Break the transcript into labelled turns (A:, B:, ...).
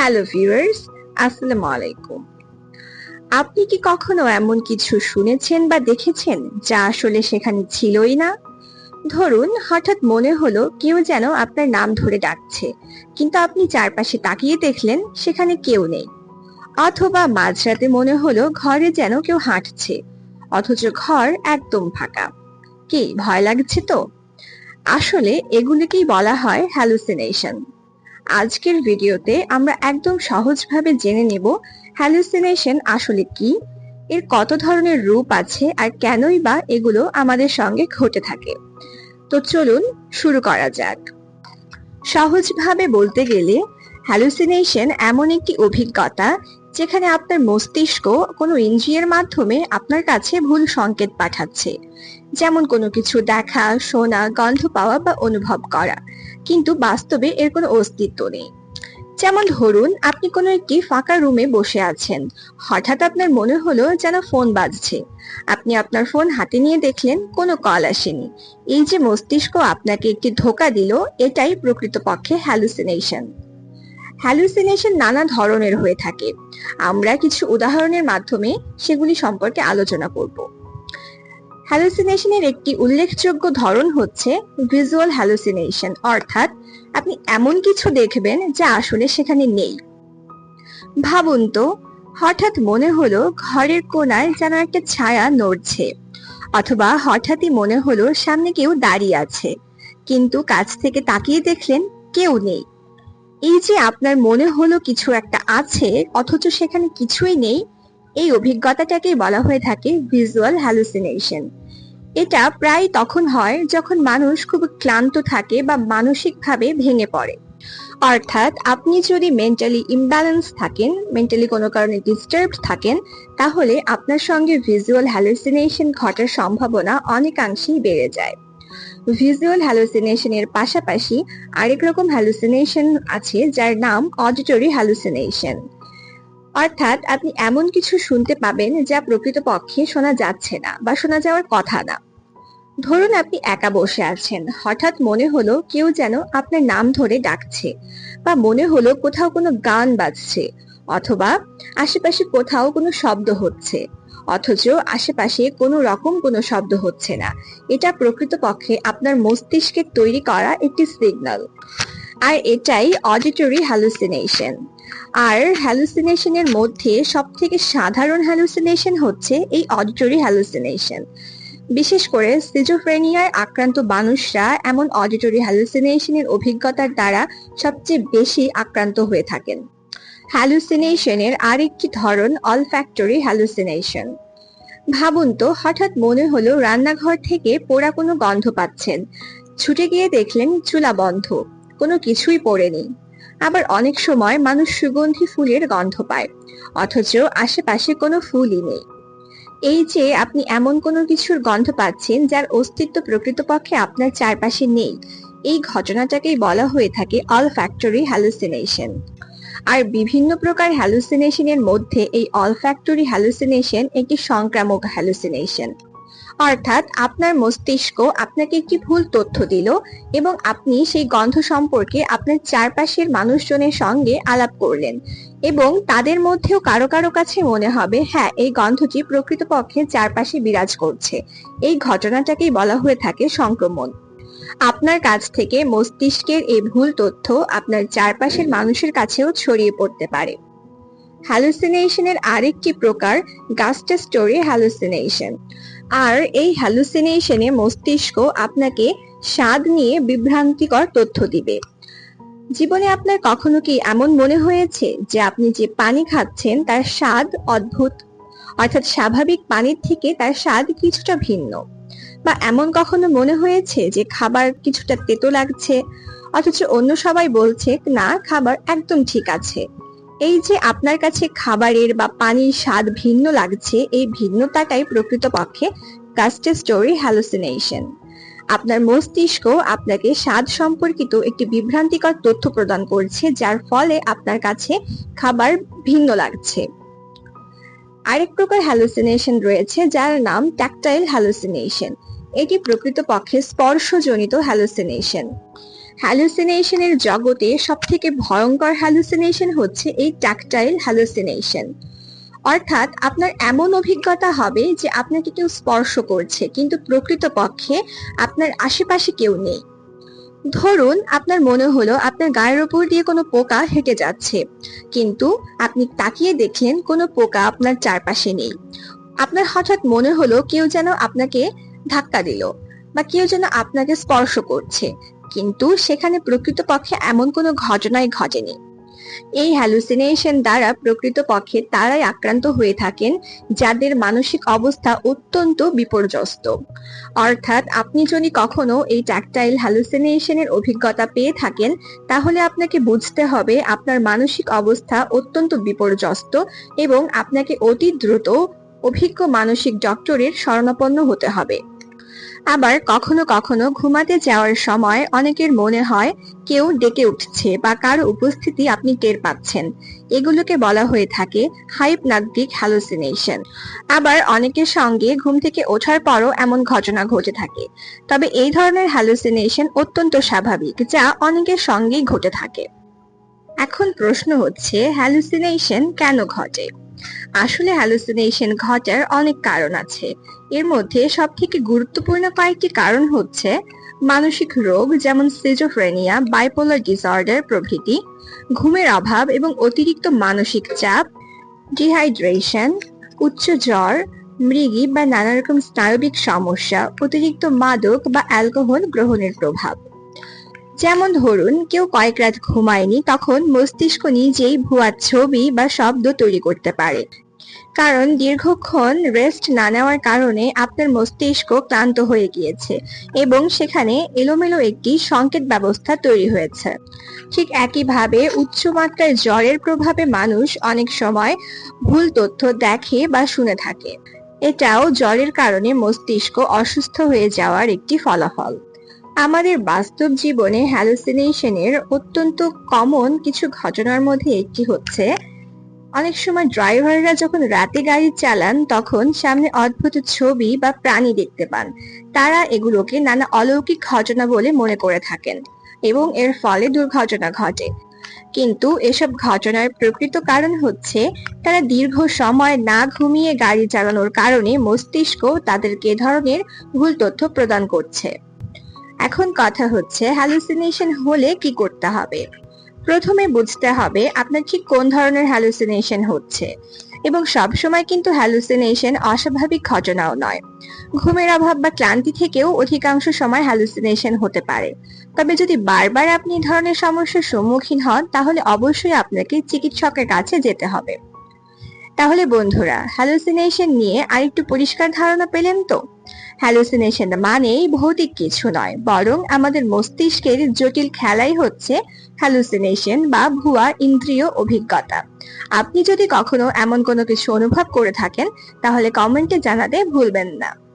A: Hello viewers আসসালামু আলাইকুম আপনি কি কখনো এমন কিছু শুনেছেন বা দেখেছেন যা আসলে সেখানে ছিলই না? ধরুন, হঠাৎ মনে হলো কেউ যেন আপনার নাম ধরে ডাকছে, কিন্তু আপনি চারপাশে তাকিয়ে দেখলেন সেখানে কেউ নেই। অথবা মাঝরাতে মনে হলো ঘরে যেন কেউ হাঁটছে, অথচ ঘর একদম ফাঁকা। কি, ভয় লাগছে তো? আসলে এগুলিকেই বলা হয় হ্যালুসিনেশন আজকের ভিডিওতে আমরা একদম সহজভাবে জেনে নেব হ্যালুসিনেশন আসলে কি, এর কত ধরনের রূপ আছে আর কেনই বা এগুলো আমাদের সঙ্গে ঘটে থাকে। তো চলুন শুরু করা যাক। সহজভাবে বলতে গেলে হ্যালুসিনেশন এমন একটি অভিজ্ঞতা যেখানে আপনার মস্তিষ্ক কোনো ইন্দ্রিয়ের মাধ্যমে আপনার কাছে ভুল সংকেত পাঠাচ্ছে। যেমন কোনো কিছু দেখা, শোনা, গন্ধ পাওয়া বা অনুভব করা। কিন্তু বাস্তবে এর কোনো অস্তিত্ব নেই। যেমন ধরুন, আপনি কোনো একটি ফাঁকা রুমে বসে আছেন। হঠাৎ আপনার মনে হলো যেন ফোন বাজছে। আপনি আপনার ফোন হাতে নিয়ে দেখলেন, কোনো কল আসেনি। এই যে মস্তিষ্ক আপনাকে একটি ধোকা দিল, এটাই প্রকৃতপক্ষে হ্যালুসিনেশন হ্যালুসিনেশন নানা ধরনের হয়ে থাকে। আমরা কিছু উদাহরণের মাধ্যমে সেগুলি সম্পর্কে আলোচনা করব। হ্যালুসিনেশনের একটি উল্লেখযোগ্য ধরন হচ্ছে ভিজুয়াল হ্যালুসিনেশন অর্থাৎ আপনি এমন কিছু দেখবেন যা আসলে সেখানে নেই। ভাবুন তো, হঠাৎ মনে হলো ঘরের কোনায় যেন একটা ছায়া নড়ছে, অথবা হঠাৎই মনে হলো সামনে কেউ দাঁড়িয়ে আছে, কিন্তু কাছ থেকে তাকিয়ে দেখলেন কেউ নেই। এই যে আপনার মনে হলো কিছু একটা আছে, অথচ সেখানে কিছুই নেই এই অভিজ্ঞতাটাকেই বলা হয়ে থাকে ভিজুয়াল হ্যালুসিনেশন এটা প্রায় তখন হয় যখন মানুষ খুব ক্লান্ত থাকে বা মানসিকভাবে ভেঙে পড়ে। অর্থাৎ আপনি যদি মেন্টালি ইমব্যালেন্স থাকেন মেন্টালি কোনো কারণে ডিস্টার্ব থাকেন, তাহলে আপনার সঙ্গে ভিজুয়াল হ্যালুসিনেশন ঘটার সম্ভাবনা অনেকাংশেই বেড়ে যায়। ভিজুয়াল হ্যালুসিনেশনের পাশাপাশি আরেক রকম হ্যালুসিনেশন আছে যার নাম অডিটরি হ্যালুসিনেশন অর্থাৎ আপনি এমন কিছু শুনতে পাবেন যা প্রকৃতপক্ষে শোনা যাচ্ছে না বা শোনা যাওয়ার কথা না। ধরুন আপনি একা বসে আছেন, হঠাৎ মনে হলো কেউ যেন আপনার নাম ধরে ডাকছে বা মনে হলো কোথাও কোনো গান বাজছে অথবা আশেপাশে কোথাও কোনো শব্দ হচ্ছে, অথচ আশেপাশে কোনো রকম কোনো শব্দ হচ্ছে না। এটা প্রকৃতপক্ষে আপনার মস্তিষ্কের তৈরি করা একটি সিগন্যাল আর এটাই অডিটরি হ্যালুসিনেশন আর হ্যালুসিনেশনের মধ্যে সব থেকে সাধারণ হ্যালুসিনেশন হচ্ছে এই অডিটরি হ্যালুসিনেশন বিশেষ করে সিজোফ্রেনিয়ায় আক্রান্ত মানুষরা এমন অডিটরি হ্যালুসিনেশনের অভিজ্ঞতার দ্বারা সবচেয়ে বেশি আক্রান্ত হয়ে থাকেন। হ্যালুসিনেশনের আরেকটি ধরন অলফ্যাক্টরি হ্যালুসিনেশন ভাবুন তো, হঠাৎ মনে হলো রান্নাঘর থেকে পোড়া কোনো গন্ধ পাচ্ছেন। ছুটে গিয়ে দেখলেন চুলা বন্ধ, কোনো কিছুই পড়েনি। আবার অনেক সময় মানুষ সুগন্ধি ফুলের গন্ধ পায়, অথচ আশেপাশে কোনো ফুলই নেই। এই যে আপনি এমন কোনো কিছুর গন্ধ পাচ্ছেন যার অস্তিত্ব প্রকৃতপক্ষে আপনার চারপাশে নেই, এই ঘটনাটাকেই বলা হয়ে থাকে অল ফ্যাক্টরি হ্যালুসিনেশন। আর বিভিন্ন প্রকার হ্যালুসিনেশনের মধ্যে এই অল ফ্যাক্টরি হ্যালুসিনেশন একটি সংক্রামক হ্যালুসিনেশন। অর্থাৎ আপনার মস্তিষ্ক আপনাকে একটি ভুল তথ্য দিল এবং আপনি সেই গন্ধ সম্পর্কে আপনার চারপাশের মানুষজনের সঙ্গে আলাপ করলেন এবং তাদের মধ্যেও কারও কারও কাছে মনে হবে হ্যাঁ এই গন্ধটি প্রকৃতপক্ষে চারপাশে বিরাজ করছে। এই ঘটনাটাকেই বলা হয়ে থাকে সংক্রমণ। আপনার কাছ থেকে মস্তিষ্কের এই ভুল তথ্য আপনার চারপাশের মানুষের কাছেও ছড়িয়ে পড়তে পারে। হ্যালুসিনেশনের আরেকটি প্রকার গাস্টাস্টোরি হ্যালুসিনেশন আর এই হ্যালুসিনেশনে মস্তিষ্ক আপনাকে স্বাদ নিয়ে বিভ্রান্তিকর তথ্য দিবে। জীবনে আপনার কখনো কি এমন মনে হয়েছে যে আপনি যে পানি খাচ্ছেন তার স্বাদ অদ্ভুত? অর্থাৎ স্বাভাবিক পানির থেকে তার স্বাদ কিছুটা ভিন্ন। বা এমন কখনো মনে হয়েছে যে খাবার কিছুটা তেতো লাগছে? অথচ অন্য সবাই বলছে, না, খাবার একদম ঠিক আছে। এই যে আপনার কাছে খাবারের বা পানির স্বাদ ভিন্ন লাগছে, এই ভিন্নতাটাই প্রকৃতপক্ষে গাস্টেস্টোরি হ্যালুসিনেশন। আপনার মস্তিষ্ক আপনাকে স্বাদ সম্পর্কিত একটি বিভ্রান্তিকর তথ্য প্রদান করছে, যার ফলে আপনার কাছে খাবার ভিন্ন লাগছে। আরেক প্রকার হ্যালুসিনেশন রয়েছে, যার নাম ট্যাকটাইল হ্যালুসিনেশন। এটি প্রকৃতপক্ষে স্পর্শজনিত হ্যালুসিনেশন। হ্যালুসিনেশনের জগতে সবথেকে ভয়ঙ্কর হ্যালুসিনেশন হচ্ছে এই ট্যাকটাইল হ্যালুসিনেশন অর্থাৎ আপনার এমন অভিজ্ঞতা হবে যে আপনাকে কেউ স্পর্শ করছে, কিন্তু প্রকৃতপক্ষে আপনার আশেপাশে কেউ নেই। ধরুন আপনার মনে হলো আপনার গায়ের উপর দিয়ে কোনো পোকা হেঁটে যাচ্ছে, কিন্তু আপনি তাকিয়ে দেখলেন কোনো পোকা আপনার চারপাশে নেই। আপনার হঠাৎ মনে হলো কেউ যেন আপনাকে ধাক্কা দিল বা কেউ যেন আপনাকে স্পর্শ করছে কিন্তু সেখানে প্রকৃতপক্ষে এমন কোনো ঘটনাই ঘটেনি। এই হ্যালুসিনেশন দ্বারা প্রকৃতপক্ষে তারাই আক্রান্ত হয়ে থাকেন, যাদের মানসিক অবস্থা অত্যন্ত বিপর্যস্ত। অর্থাৎ আপনি যদি কখনো এই ট্যাকটাইল হ্যালুসিনেশনের অভিজ্ঞতা পেয়ে থাকেন, তাহলে আপনাকে বুঝতে হবে আপনার মানসিক অবস্থা অত্যন্ত বিপর্যস্ত এবং আপনাকে অতি দ্রুত অভিজ্ঞ মানসিক ডক্টরের শরণাপন্ন হতে হবে। আবার কখনো কখনো ঘুমাতে যাওয়ার সময় অনেকের মনে হয় কেউ ডেকে উঠছে বা কারও উপস্থিতি আপনি টের পাচ্ছেন। এগুলোকে বলা হয়ে থাকে হাইপনাগটিক হ্যালুসিনেশন। আবার অনেকের সঙ্গে ঘুম থেকে ওঠার পরও এমন ঘটনা ঘটে থাকে। তবে এই ধরনের হ্যালুসিনেশন অত্যন্ত স্বাভাবিক, যা অনেকের সঙ্গেই ঘটে থাকে। এখন প্রশ্ন হচ্ছে, হ্যালুসিনেশন কেন ঘটে? আসলে হ্যালুসিনেশন ঘটার অনেক কারণ আছে। এর মধ্যে সব থেকে গুরুত্বপূর্ণ কয়েকটি কারণ হচ্ছে, মানসিক রোগ যেমন সিজোফ্রেনিয়া বাইপোলার ডিসঅর্ডার প্রভৃতি, ঘুমের অভাব এবং অতিরিক্ত মানসিক চাপ ডিহাইড্রেশন উচ্চ জ্বর, মৃগী বা নানা রকম স্নায়বিক সমস্যা, অতিরিক্ত মাদক বা অ্যালকোহল গ্রহণের প্রভাব। যেমন ধরুন, কেউ কয়েক রাত ঘুমায়নি, তখন মস্তিষ্ক নিজেই ভুয়া ছবি বা শব্দ তৈরি করতে পারে। কারণ দীর্ঘক্ষণ রেস্ট না নেওয়ার কারণে আপনার মস্তিষ্ক ক্লান্ত হয়ে গিয়েছে এবং সেখানে এলোমেলো একটি সংকেত ব্যবস্থা তৈরি হয়েছে। ঠিক একইভাবে উচ্চমাত্রায় জ্বরের প্রভাবে মানুষ অনেক সময় ভুল তথ্য দেখে বা শুনে থাকে। এটাও জ্বরের কারণে মস্তিষ্ক অসুস্থ হয়ে যাওয়ার একটি ফলাফল। আমাদের বাস্তব জীবনে হ্যালুসিনেশনের অত্যন্ত কমন কিছু ঘটনার মধ্যে একটি হচ্ছে, অনেক সময় ড্রাইভাররা যখন রাতে গাড়ি চালান, তখন সামনে অদ্ভুত ছবি বা প্রাণী দেখতে পান। তারা এগুলোকে নানা অলৌকিক ঘটনা বলে মনে করে থাকেন এবং এর ফলে দুর্ঘটনা ঘটে। কিন্তু এসব ঘটনার প্রকৃত কারণ হচ্ছে, তারা দীর্ঘ সময় না ঘুমিয়ে গাড়ি চালানোর কারণে মস্তিষ্ক তাদেরকে ধরনের ভুল তথ্য প্রদান করছে। এখন কথা হচ্ছে হ্যালুসিনেশন হলে কি করতে হবে? প্রথমে বুঝতে হবে আপনার ঠিক কোন ধরনের হ্যালুসিনেশন হচ্ছে। এবং সব সময় কিন্তু হ্যালুসিনেশন অস্বাভাবিক ঘটনাও নয়। ঘুমের অভাব বা ক্লান্তি থেকেও অধিকাংশ সময় হ্যালুসিনেশন হতে পারে। তবে যদি বারবার আপনি ধরনের সমস্যার সম্মুখীন হন, তাহলে অবশ্যই আপনাকে চিকিৎসকের কাছে যেতে হবে। তাহলে বন্ধুরা হ্যালুসিনেশন নিয়ে আরেকটু পরিষ্কার ধারণা পেলেন তো? হ্যালুসিনেশন মানেই ভৌতিক কিছু নয়, বরং আমাদের মস্তিষ্কের জটিল খেলাই হচ্ছে হ্যালুসিনেশন বা ভুয়া ইন্দ্রিয় অভিজ্ঞতা। আপনি যদি কখনো এমন কোনো কিছু অনুভব করে থাকেন, তাহলে কমেন্টে জানাতে ভুলবেন না।